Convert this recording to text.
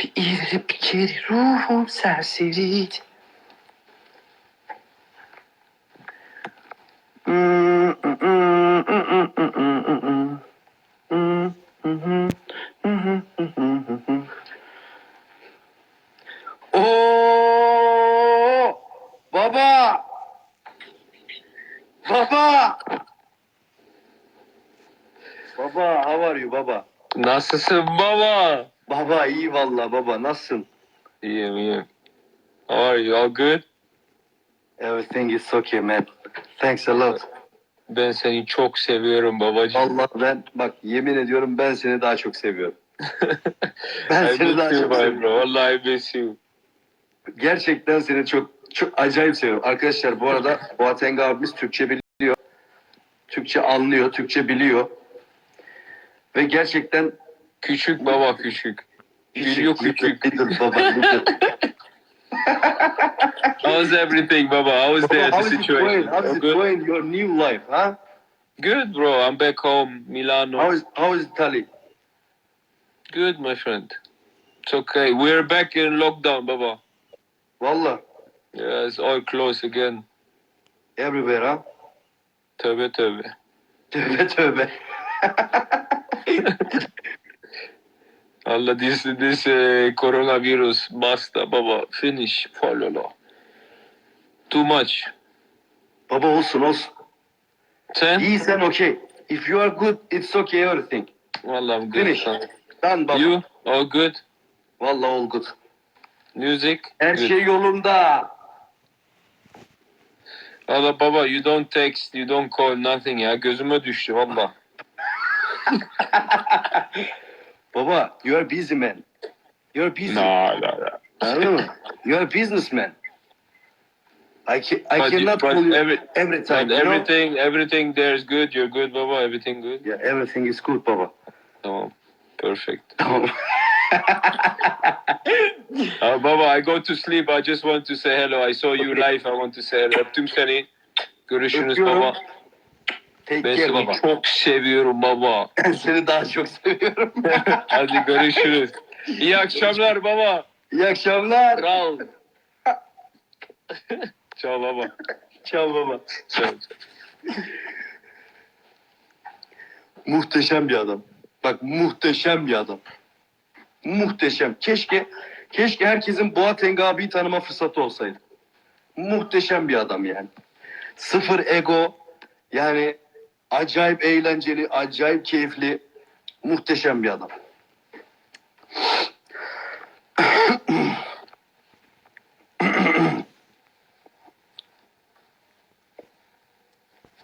Bir ileri bir geri ruhum serseriydi. Oo! Baba! Baba! Baba, how are you baba? Nasılsın baba? Baba iyi valla baba, nasılsın? İyiyim iyiyim. How are you? All good? Everything is okay man. Thanks a lot. Ben seni çok seviyorum babacığım. Vallahi ben bak yemin ediyorum ben seni daha çok seviyorum. Ben I seni daha çok seviyorum. bro. Vallahi I miss you. Gerçekten seni çok çok acayip seviyorum. Arkadaşlar bu arada Boateng abimiz Türkçe biliyor. Türkçe anlıyor, Türkçe biliyor. Ve gerçekten Küçük baba küçük. Biliyor küçük. Little baba. little. How's everything baba? How is the, how is situation? going? How is it good? going your new life, huh? Good bro. I'm back home, Milano. How is how is Italy? Good my friend. It's okay. We're back in lockdown baba. Valla Yeah, it's all close again. everywhere ha. Tövbe tövbe. Tövbe tövbe. Allah this this uh, coronavirus basta baba. Finish. Follow. Too much. Baba olsun olsun. Sen? İyisen okay. If you are good, it's okay everything. Vallahi I'm good. Finish. Done baba. You? All good? Valla all good. Music? Her Good. şey yolunda. Valla baba you don't text, you don't call, nothing ya. Gözüme düştü valla. Baba, you are a busy man. You are busy. No, no, no. Anladın mı? You are a businessman. I, ca- I But, cannot but call you every, every time. but you know? everything, everything there is good. You're good baba. Everything good. Yeah, everything is good baba. Tamam. Perfect. Tamam. Uh, baba I go to sleep. I just want to say hello. I saw you live. I want to say hello. Öptüm seni. Görüşürüz Öpüyorum. baba. Care seni baba. çok seviyorum baba. Seni daha çok seviyorum. Hadi görüşürüz. İyi akşamlar baba. İyi akşamlar. Kral. Ciao baba. Ciao baba. Muhteşem bir adam. Bak muhteşem bir adam. Muhteşem. Keşke keşke herkesin Boateng abiyi tanıma fırsatı olsaydı. Muhteşem bir adam yani. Sıfır ego. Yani acayip eğlenceli, acayip keyifli. Muhteşem bir adam.